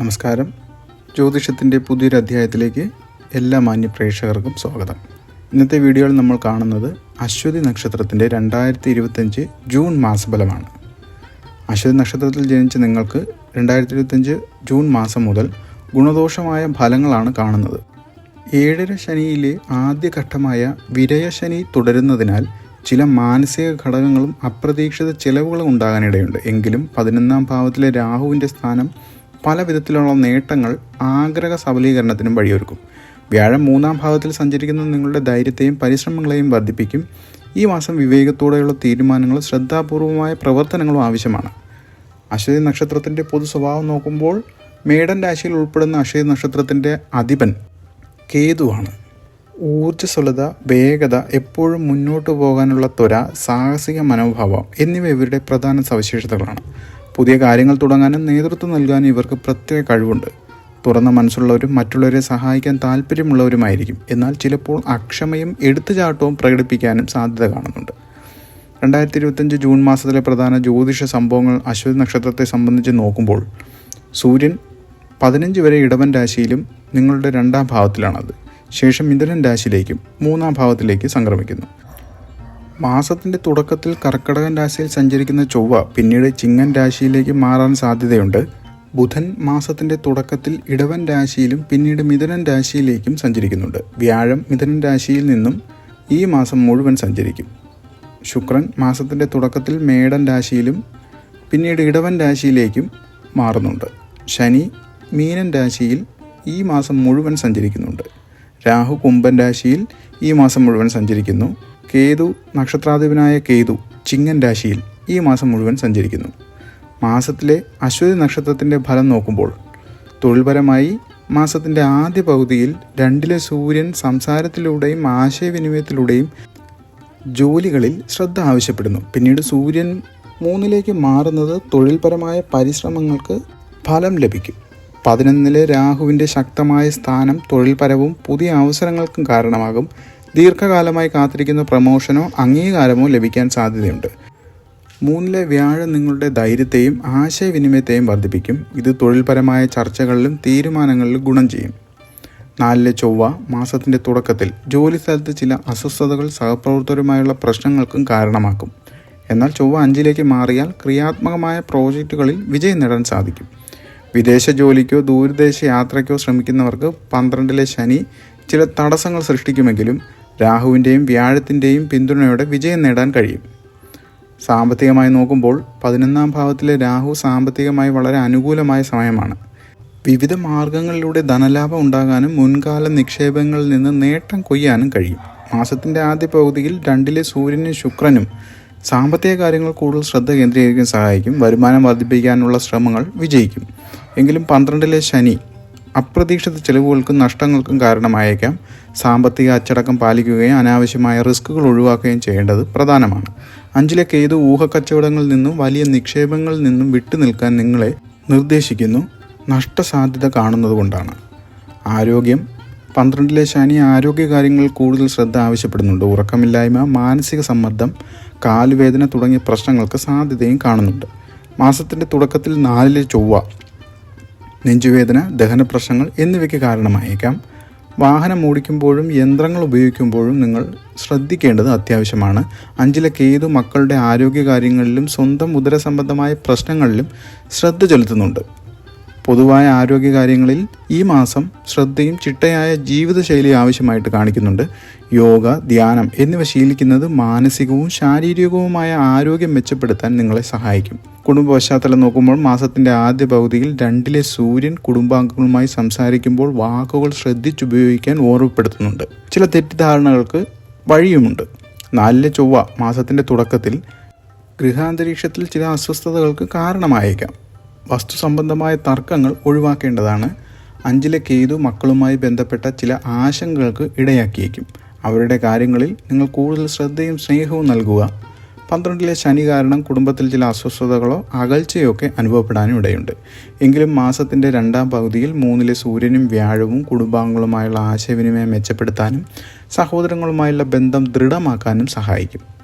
നമസ്കാരം. ജ്യോതിഷത്തിന്റെ പുതിയൊരു അധ്യായത്തിലേക്ക് എല്ലാ മാന്യ പ്രേക്ഷകർക്കും സ്വാഗതം. ഇന്നത്തെ വീഡിയോയിൽ നമ്മൾ കാണുന്നത് അശ്വതി നക്ഷത്രത്തിന്റെ രണ്ടായിരത്തി ഇരുപത്തഞ്ച് ജൂൺ മാസഫലമാണ്. അശ്വതി നക്ഷത്രത്തിൽ ജനിച്ച നിങ്ങൾക്ക് രണ്ടായിരത്തി ഇരുപത്തഞ്ച് ജൂൺ മാസം മുതൽ ഗുണദോഷമായ ഫലങ്ങളാണ് കാണുന്നത്. ഏഴര ശനിയിലെ ആദ്യഘട്ടമായ വിരയശനി തുടരുന്നതിനാൽ ചില മാനസിക ഘടകങ്ങളും അപ്രതീക്ഷിത ചിലവുകളും ഉണ്ടാകാനിടയുണ്ട്. എങ്കിലും പതിനൊന്നാം ഭാവത്തിലെ രാഹുവിന്റെ സ്ഥാനം പല വിധത്തിലുള്ള നേട്ടങ്ങൾ ആഗ്രഹ സബലീകരണത്തിനും വഴിയൊരുക്കും. വ്യാഴം മൂന്നാം ഭാവത്തിൽ സഞ്ചരിക്കുന്ന നിങ്ങളുടെ ധൈര്യത്തെയും പരിശ്രമങ്ങളെയും വർദ്ധിപ്പിക്കും. ഈ മാസം വിവേകത്തോടെയുള്ള തീരുമാനങ്ങളും ശ്രദ്ധാപൂർവമായ പ്രവർത്തനങ്ങളും ആവശ്യമാണ്. അശ്വതി നക്ഷത്രത്തിന്റെ പൊതു സ്വഭാവം നോക്കുമ്പോൾ മേടൻ രാശിയിൽ ഉൾപ്പെടുന്ന അശ്വതി നക്ഷത്രത്തിന്റെ അധിപൻ കേതുവാണ്. ഊർജസ്വലത വേഗത എപ്പോഴും മുന്നോട്ട് പോകാനുള്ള ത്വര സാഹസിക മനോഭാവം എന്നിവ ഇവരുടെ പ്രധാന സവിശേഷതകളാണ്. പുതിയ കാര്യങ്ങൾ തുടങ്ങാനും നേതൃത്വം നൽകാനും ഇവർക്ക് പ്രത്യേക കഴിവുണ്ട്. തുറന്ന മനസ്സുള്ളവരും മറ്റുള്ളവരെ സഹായിക്കാൻ താല്പര്യമുള്ളവരുമായിരിക്കും. എന്നാൽ ചിലപ്പോൾ അക്ഷമയും എടുത്തുചാട്ടവും പ്രകടിപ്പിക്കാനും സാധ്യത കാണുന്നുണ്ട്. രണ്ടായിരത്തി ഇരുപത്തഞ്ച് ജൂൺ മാസത്തിലെ പ്രധാന ജ്യോതിഷ സംഭവങ്ങൾ അശ്വതി നക്ഷത്രത്തെ സംബന്ധിച്ച് നോക്കുമ്പോൾ സൂര്യൻ പതിനഞ്ച് വരെ ഇടവൻ രാശിയിലും നിങ്ങളുടെ രണ്ടാം ഭാവത്തിലാണത്. ശേഷം മിഥുനൻ രാശിയിലേക്കും മൂന്നാം ഭാവത്തിലേക്ക് സംക്രമിക്കുന്നു. മാസത്തിന്റെ തുടക്കത്തിൽ കർക്കടകൻ രാശിയിൽ സഞ്ചരിക്കുന്ന ചൊവ്വ പിന്നീട് ചിങ്ങൻ രാശിയിലേക്ക് മാറാൻ സാധ്യതയുണ്ട്. ബുധൻ മാസത്തിന്റെ തുടക്കത്തിൽ ഇടവൻ രാശിയിലും പിന്നീട് മിഥുനൻ രാശിയിലേക്കും സഞ്ചരിക്കുന്നുണ്ട്. വ്യാഴം മിഥുനൻ രാശിയിൽ നിന്നും ഈ മാസം മുഴുവൻ സഞ്ചരിക്കും. ശുക്രൻ മാസത്തിന്റെ തുടക്കത്തിൽ മേടൻ രാശിയിലും പിന്നീട് ഇടവൻ രാശിയിലേക്കും മാറുന്നുണ്ട്. ശനി മീനൻ രാശിയിൽ ഈ മാസം മുഴുവൻ സഞ്ചരിക്കുന്നുണ്ട്. രാഹു കുംഭൻ രാശിയിൽ ഈ മാസം മുഴുവൻ സഞ്ചരിക്കുന്നു. കേതു നക്ഷത്രാധിപനായ കേതു ചിങ്ങൻ രാശിയിൽ ഈ മാസം മുഴുവൻ സഞ്ചരിക്കുന്നു. മാസത്തിലെ അശ്വതി നക്ഷത്രത്തിന്റെ ഫലം നോക്കുമ്പോൾ തൊഴിൽപരമായി മാസത്തിന്റെ ആദ്യ പകുതിയിൽ രണ്ടിലെ സൂര്യൻ സംസാരത്തിലൂടെയും ആശയവിനിമയത്തിലൂടെയും ജോലികളിൽ ശ്രദ്ധ ആവശ്യപ്പെടുന്നു. പിന്നീട് സൂര്യൻ മൂന്നിലേക്ക് മാറുന്നത് തൊഴിൽപരമായ പരിശ്രമങ്ങൾക്ക് ഫലം ലഭിക്കും. പതിനൊന്നിലെ രാഹുവിന്റെ ശക്തമായ സ്ഥാനം തൊഴിൽപരവും പുതിയ അവസരങ്ങൾക്കും കാരണമാകും. ദീർഘകാലമായി കാത്തിരിക്കുന്ന പ്രമോഷനോ അംഗീകാരമോ ലഭിക്കാൻ സാധ്യതയുണ്ട്. മൂന്നിലെ വ്യാഴം നിങ്ങളുടെ ധൈര്യത്തെയും ആശയവിനിമയത്തെയും വർദ്ധിപ്പിക്കും. ഇത് തൊഴിൽപരമായ ചർച്ചകളിലും തീരുമാനങ്ങളിലും ഗുണം ചെയ്യും. നാലിലെ ചൊവ്വ മാസത്തിന്റെ തുടക്കത്തിൽ ജോലി സ്ഥലത്ത് ചില അസ്വസ്ഥതകൾ സഹപ്രവർത്തകരുമായുള്ള പ്രശ്നങ്ങൾക്കും കാരണമാക്കും. എന്നാൽ ചൊവ്വ അഞ്ചിലേക്ക് മാറിയാൽ ക്രിയാത്മകമായ പ്രോജക്റ്റുകളിൽ വിജയം നേടാൻ സാധിക്കും. വിദേശ ജോലിക്കോ ദൂരദേശ യാത്രയ്ക്കോ ശ്രമിക്കുന്നവർക്ക് പന്ത്രണ്ടിലെ ശനി ചില തടസ്സങ്ങൾ സൃഷ്ടിക്കുമെങ്കിലും രാഹുവിന്റെയും വ്യാഴത്തിന്റെയും പിന്തുണയോടെ വിജയം നേടാൻ കഴിയും. സാമ്പത്തികമായി നോക്കുമ്പോൾ പതിനൊന്നാം ഭാവത്തിലെ രാഹു സാമ്പത്തികമായി വളരെ അനുകൂലമായ സമയമാണ്. വിവിധ മാർഗങ്ങളിലൂടെ ധനലാഭം ഉണ്ടാകാനും മുൻകാല നിക്ഷേപങ്ങളിൽ നിന്ന് നേട്ടം കൊയ്യാനും കഴിയും. മാസത്തിന്റെ ആദ്യ പകുതിയിൽ രണ്ടിലെ സൂര്യനും ശുക്രനും സാമ്പത്തിക കാര്യങ്ങൾ കൂടുതൽ ശ്രദ്ധ കേന്ദ്രീകരിക്കാൻ സഹായിക്കും. വരുമാനം വർദ്ധിപ്പിക്കാനുള്ള ശ്രമങ്ങൾ വിജയിക്കും. എങ്കിലും പന്ത്രണ്ടിലെ ശനി അപ്രതീക്ഷിത ചെലവുകൾക്കും നഷ്ടങ്ങൾക്കും കാരണമായേക്കാം. സാമ്പത്തിക അച്ചടക്കം പാലിക്കുകയും അനാവശ്യമായ റിസ്കുകൾ ഒഴിവാക്കുകയും ചെയ്യേണ്ടത് പ്രധാനമാണ്. അഞ്ചിലെ കേതു ഊഹക്കച്ചവടങ്ങളിൽ നിന്നും വലിയ നിക്ഷേപങ്ങളിൽ നിന്നും വിട്ടുനിൽക്കാൻ നിങ്ങളെ നിർദ്ദേശിക്കുന്നു. നഷ്ടസാധ്യത കാണുന്നതുകൊണ്ടാണ്. ആരോഗ്യം. പന്ത്രണ്ടിലെ ശനി ആരോഗ്യകാര്യങ്ങളിൽ കൂടുതൽ ശ്രദ്ധ ആവശ്യപ്പെടുന്നുണ്ട്. ഉറക്കമില്ലായ്മ മാനസിക സമ്മർദ്ദം കാലുവേദന തുടങ്ങിയ പ്രശ്നങ്ങൾക്ക് സാധ്യതയും കാണുന്നുണ്ട്. മാസത്തിന്റെ തുടക്കത്തിൽ നാലിലെ ചൊവ്വ നെഞ്ചുവേദന ദഹന പ്രശ്നങ്ങൾ എന്നിവയ്ക്ക് കാരണമായേക്കാം. വാഹനം ഓടിക്കുമ്പോഴും യന്ത്രങ്ങൾ ഉപയോഗിക്കുമ്പോഴും നിങ്ങൾ ശ്രദ്ധിക്കേണ്ടത് അത്യാവശ്യമാണ്. അഞ്ചിലെ കേതു മക്കളുടെ ആരോഗ്യകാര്യങ്ങളിലും സ്വന്തം ഉദരസംബന്ധമായ പ്രശ്നങ്ങളിലും ശ്രദ്ധ ചെലുത്തുന്നുണ്ട്. പൊതുവായ ആരോഗ്യ കാര്യങ്ങളിൽ ഈ മാസം ശ്രദ്ധയും ചിട്ടയായ ജീവിതശൈലി ആവശ്യമായിട്ട് കാണിക്കുന്നുണ്ട്. യോഗ ധ്യാനം എന്നിവ ശീലിക്കുന്നത് മാനസികവും ശാരീരികവുമായ ആരോഗ്യം മെച്ചപ്പെടുത്താൻ നിങ്ങളെ സഹായിക്കും. കുടുംബ പശ്ചാത്തലം നോക്കുമ്പോൾ മാസത്തിന്റെ ആദ്യ പകുതിയിൽ രണ്ടിലെ സൂര്യൻ കുടുംബാംഗങ്ങളുമായി സംസാരിക്കുമ്പോൾ വാക്കുകൾ ശ്രദ്ധിച്ചുപയോഗിക്കാൻ ഓർമ്മപ്പെടുത്തുന്നുണ്ട്. ചില തെറ്റിദ്ധാരണകൾക്ക് വഴിയുമുണ്ട്. നാലിലെ ചൊവ്വ മാസത്തിന്റെ തുടക്കത്തിൽ ഗൃഹാന്തരീക്ഷത്തിൽ ചില അസ്വസ്ഥതകൾക്ക് കാരണമായേക്കാം. വസ്തു സംബന്ധമായ തർക്കങ്ങൾ ഒഴിവാക്കേണ്ടതാണ്. അഞ്ചിലെ കേതു മക്കളുമായി ബന്ധപ്പെട്ട ചില ആശങ്കകൾക്ക് ഇടയാക്കിയേക്കും. അവരുടെ കാര്യങ്ങളിൽ നിങ്ങൾ കൂടുതൽ ശ്രദ്ധയും സ്നേഹവും നൽകുക. പന്ത്രണ്ടിലെ ശനി കാരണം കുടുംബത്തിൽ ചില അസ്വസ്ഥതകളോ അകൽച്ചയോ ഒക്കെ അനുഭവപ്പെടാനും ഇടയുണ്ട്. എങ്കിലും മാസത്തിന്റെ രണ്ടാം പകുതിയിൽ മൂന്നിലെ സൂര്യനും വ്യാഴവും കുടുംബാംഗങ്ങളുമായുള്ള ആശയവിനിമയം മെച്ചപ്പെടുത്താനും സഹോദരങ്ങളുമായുള്ള ബന്ധം ദൃഢമാക്കാനും സഹായിക്കും.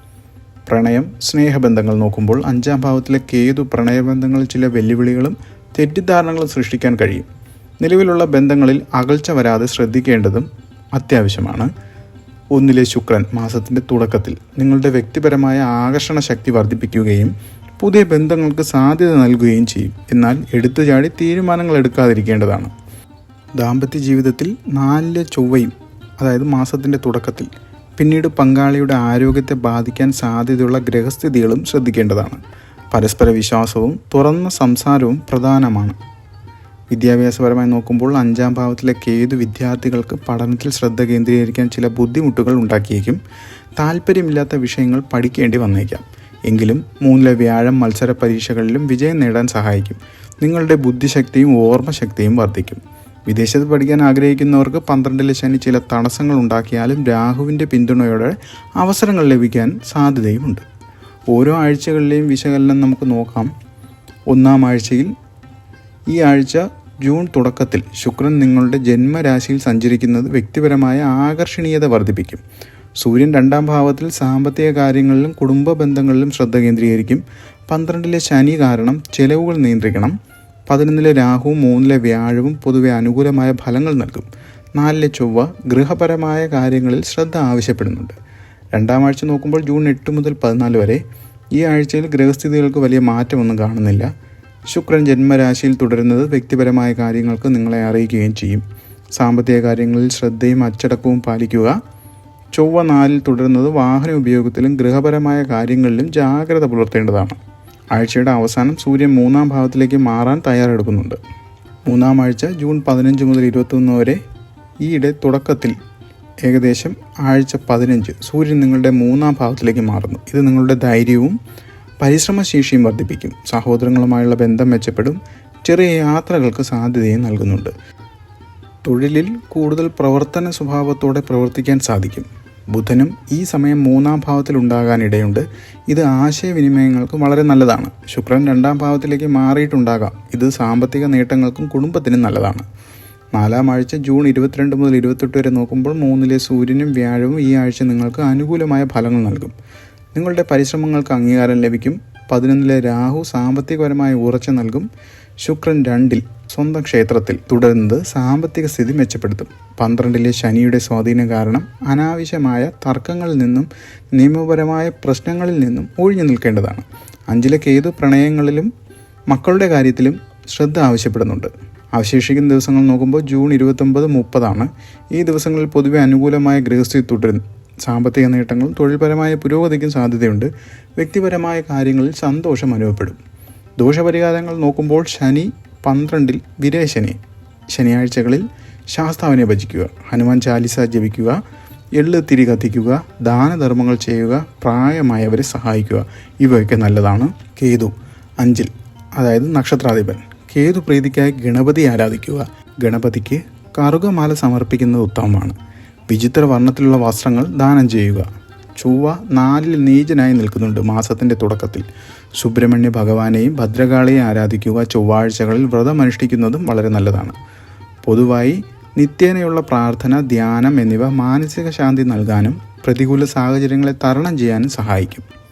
പ്രണയം സ്നേഹബന്ധങ്ങൾ നോക്കുമ്പോൾ അഞ്ചാം ഭാവത്തിലെ കേതു പ്രണയബന്ധങ്ങളിൽ ചില വെല്ലുവിളികളും തെറ്റിദ്ധാരണകളും സൃഷ്ടിക്കാൻ കഴിയും. നിലവിലുള്ള ബന്ധങ്ങളിൽ അകൽച്ച വരാതെ ശ്രദ്ധിക്കേണ്ടതും അത്യാവശ്യമാണ്. ഒന്നിലെ ശുക്രൻ മാസത്തിന്റെ തുടക്കത്തിൽ നിങ്ങളുടെ വ്യക്തിപരമായ ആകർഷണ ശക്തി വർദ്ധിപ്പിക്കുകയും പുതിയ ബന്ധങ്ങൾക്ക് സാധ്യത നൽകുകയും ചെയ്യും. എന്നാൽ എടുത്തുചാടി തീരുമാനങ്ങൾ എടുക്കാതിരിക്കേണ്ടതാണ്. ദാമ്പത്യ ജീവിതത്തിൽ നാലിലെ ചൊവ്വയും അതായത് മാസത്തിന്റെ തുടക്കത്തിൽ പിന്നീട് പങ്കാളിയുടെ ആരോഗ്യത്തെ ബാധിക്കാൻ സാധ്യതയുള്ള ഗ്രഹസ്ഥിതികളും ശ്രദ്ധിക്കേണ്ടതാണ്. പരസ്പര വിശ്വാസവും തുറന്ന സംസാരവും പ്രധാനമാണ്. വിദ്യാഭ്യാസപരമായി നോക്കുമ്പോൾ അഞ്ചാം ഭാവത്തിലെ കേതു വിദ്യാർത്ഥികൾക്ക് പഠനത്തിൽ ശ്രദ്ധ കേന്ദ്രീകരിക്കാൻ ചില ബുദ്ധിമുട്ടുകൾ ഉണ്ടാക്കിയേക്കും. താല്പര്യമില്ലാത്ത വിഷയങ്ങൾ പഠിക്കേണ്ടി വന്നേക്കാം. എങ്കിലും മൂന്നിലെ വ്യാഴം മത്സര പരീക്ഷകളിലും വിജയം നേടാൻ സഹായിക്കും. നിങ്ങളുടെ ബുദ്ധിശക്തിയും ഓർമ്മശക്തിയും വർദ്ധിക്കും. വിദേശത്ത് പഠിക്കാൻ ആഗ്രഹിക്കുന്നവർക്ക് പന്ത്രണ്ടിലെ ശനി ചില തടസ്സങ്ങൾ ഉണ്ടാക്കിയാലും രാഹുവിന്റെ പിന്തുണയോടെ അവസരങ്ങൾ ലഭിക്കാൻ സാധ്യതയുമുണ്ട്. ഓരോ ആഴ്ചകളിലെയും വിശകലനം നമുക്ക് നോക്കാം. ഒന്നാം ആഴ്ചയിൽ ഈ ആഴ്ച ജൂൺ തുടക്കത്തിൽ ശുക്രൻ നിങ്ങളുടെ ജന്മരാശിയിൽ സഞ്ചരിക്കുന്നത് വ്യക്തിപരമായ ആകർഷണീയത വർദ്ധിപ്പിക്കും. സൂര്യൻ രണ്ടാം ഭാവത്തിൽ സാമ്പത്തിക കാര്യങ്ങളിലും കുടുംബ ബന്ധങ്ങളിലും ശ്രദ്ധ കേന്ദ്രീകരിക്കും. പന്ത്രണ്ടിലെ ശനി കാരണം ചെലവുകൾ നിയന്ത്രിക്കണം. പതിനൊന്നിലെ രാഹുവും മൂന്നിലെ വ്യാഴവും പൊതുവെ അനുകൂലമായ ഫലങ്ങൾ നൽകും. നാലിലെ ചൊവ്വ ഗൃഹപരമായ കാര്യങ്ങളിൽ ശ്രദ്ധ ആവശ്യപ്പെടുന്നുണ്ട്. രണ്ടാം ആഴ്ച നോക്കുമ്പോൾ ജൂൺ എട്ട് മുതൽ പതിനാല് വരെ ഈ ആഴ്ചയിൽ ഗ്രഹസ്ഥിതികൾക്ക് വലിയ മാറ്റമൊന്നും കാണുന്നില്ല. ശുക്രൻ ജന്മരാശിയിൽ തുടരുന്നത് വ്യക്തിപരമായ കാര്യങ്ങൾക്ക് നിങ്ങളെ അറിയിക്കുകയും ചെയ്യും. സാമ്പത്തിക കാര്യങ്ങളിൽ ശ്രദ്ധയും അച്ചടക്കവും പാലിക്കുക. ചൊവ്വ നാലിൽ തുടരുന്നത് വാഹന ഉപയോഗത്തിലും ഗൃഹപരമായ കാര്യങ്ങളിലും ജാഗ്രത പുലർത്തേണ്ടതാണ്. ആഴ്ചയുടെ അവസാനം സൂര്യൻ മൂന്നാം ഭാവത്തിലേക്ക് മാറാൻ തയ്യാറെടുക്കുന്നുണ്ട്. മൂന്നാം ആഴ്ച ജൂൺ പതിനഞ്ച് മുതൽ ഇരുപത്തൊന്ന് വരെ ഈയിടെ തുടക്കത്തിൽ ഏകദേശം ആഴ്ച പതിനഞ്ച് സൂര്യൻ നിങ്ങളുടെ മൂന്നാം ഭാവത്തിലേക്ക് മാറുന്നു. ഇത് നിങ്ങളുടെ ധൈര്യവും പരിശ്രമശേഷിയും വർദ്ധിപ്പിക്കും. സഹോദരങ്ങളുമായുള്ള ബന്ധം മെച്ചപ്പെടും. ചെറിയ യാത്രകൾക്ക് സാധ്യതയും നൽകുന്നുണ്ട്. തൊഴിലിൽ കൂടുതൽ പ്രവർത്തന സ്വഭാവത്തോടെ പ്രവർത്തിക്കാൻ സാധിക്കും. ബുധനും ഈ സമയം മൂന്നാം ഭാവത്തിൽ ഉണ്ടാകാനിടയുണ്ട് ഇത് ആശയവിനിമയങ്ങൾക്ക് വളരെ നല്ലതാണ്. ശുക്രൻ രണ്ടാം ഭാവത്തിലേക്ക് മാറിയിട്ടുണ്ടാകാം. ഇത് സാമ്പത്തിക നേട്ടങ്ങൾക്കും കുടുംബത്തിനും നല്ലതാണ്. നാലാം ആഴ്ച ജൂൺ ഇരുപത്തിരണ്ട് മുതൽ ഇരുപത്തെട്ട് വരെ നോക്കുമ്പോൾ മൂന്നിലെ സൂര്യനും വ്യാഴവും ഈ ആഴ്ച നിങ്ങൾക്ക് അനുകൂലമായ ഫലങ്ങൾ നൽകും. നിങ്ങളുടെ പരിശ്രമങ്ങൾക്ക് അംഗീകാരം ലഭിക്കും. പതിനൊന്നിലെ രാഹു സാമ്പത്തികപരമായ ഉറച്ച നൽകും. ശുക്രൻ രണ്ടിൽ സ്വന്തം ക്ഷേത്രത്തിൽ തുടരുന്നത് സാമ്പത്തിക സ്ഥിതി മെച്ചപ്പെടുത്തും. പന്ത്രണ്ടിലെ ശനിയുടെ സ്വാധീനം കാരണം അനാവശ്യമായ തർക്കങ്ങളിൽ നിന്നും നിയമപരമായ പ്രശ്നങ്ങളിൽ നിന്നും ഒഴിഞ്ഞു നിൽക്കേണ്ടതാണ്. അഞ്ചിലെ കേതു പ്രണയങ്ങളിലും മക്കളുടെ കാര്യത്തിലും ശ്രദ്ധ ആവശ്യപ്പെടുന്നുണ്ട്. അവശേഷിക്കുന്ന ദിവസങ്ങൾ നോക്കുമ്പോൾ ജൂൺ ഇരുപത്തൊമ്പത് മുപ്പതാണ്. ഈ ദിവസങ്ങളിൽ പൊതുവെ അനുകൂലമായ ഗൃഹസ്ഥിതി തുടരുന്നു സാമ്പത്തിക നേട്ടങ്ങൾ തൊഴിൽപരമായ പുരോഗതിക്കും സാധ്യതയുണ്ട്. വ്യക്തിപരമായ കാര്യങ്ങളിൽ സന്തോഷം അനുഭവപ്പെടും. ദോഷപരിഹാരങ്ങൾ നോക്കുമ്പോൾ ശനി പന്ത്രണ്ടിൽ വിരേശനെ ശനിയാഴ്ചകളിൽ ശാസ്താവിനെ ഭജിക്കുക ഹനുമാൻ ചാലിസ ജപിക്കുക എള്ള് തിരി കത്തിക്കുക ദാനധർമ്മങ്ങൾ ചെയ്യുക പ്രായമായവരെ സഹായിക്കുക. ഇവയൊക്കെ നല്ലതാണ്. കേതു അഞ്ചിൽ അതായത് നക്ഷത്രാധിപൻ. കേതു പ്രീതിക്കായി ഗണപതി ആരാധിക്കുക. ഗണപതിക്ക് കറുകമാല സമർപ്പിക്കുന്നത് ഉത്തമമാണ്. വിചിത്ര വർണത്തിലുള്ള വസ്ത്രങ്ങൾ ദാനം ചെയ്യുക. ചൊവ്വ നാലിൽ നീചനായി നിൽക്കുന്നുണ്ട് മാസത്തിന്റെ തുടക്കത്തിൽ. സുബ്രഹ്മണ്യ ഭഗവാനെയും ഭദ്രകാളിയെ ആരാധിക്കുക ചൊവ്വാഴ്ചകളിൽ വ്രതമനുഷ്ഠിക്കുന്നതും വളരെ നല്ലതാണ്. പൊതുവായി നിത്യേനയുള്ള പ്രാർത്ഥന ധ്യാനം എന്നിവ മാനസിക ശാന്തി നൽകാനും പ്രതികൂല സാഹചര്യങ്ങളെ തരണം ചെയ്യാനും സഹായിക്കും.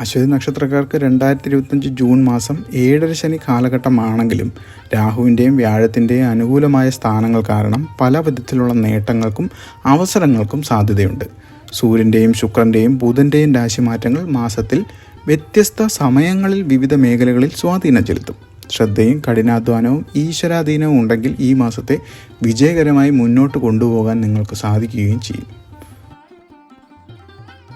അശ്വതി നക്ഷത്രക്കാർക്ക് രണ്ടായിരത്തി ഇരുപത്തഞ്ച് ജൂൺ മാസം ഏഴര ശനി കാലഘട്ടമാണെങ്കിലും രാഹുവിന്റെയും വ്യാഴത്തിന്റെയും അനുകൂലമായ സ്ഥാനങ്ങൾ കാരണം പല വിധത്തിലുള്ള നേട്ടങ്ങൾക്കും അവസരങ്ങൾക്കും സാധ്യതയുണ്ട്. സൂര്യന്റെയും ശുക്രന്റെയും ബുധന്റെയും രാശിമാറ്റങ്ങൾ മാസത്തിൽ വ്യത്യസ്ത സമയങ്ങളിൽ വിവിധ മേഖലകളിൽ സ്വാധീനം ചെലുത്തും. ശ്രദ്ധയും കഠിനാധ്വാനവും ഈശ്വരാധീനവും ഉണ്ടെങ്കിൽ ഈ മാസത്തെ വിജയകരമായി മുന്നോട്ട് കൊണ്ടുപോകാൻ നിങ്ങൾക്ക് സാധിക്കുകയും ചെയ്യും.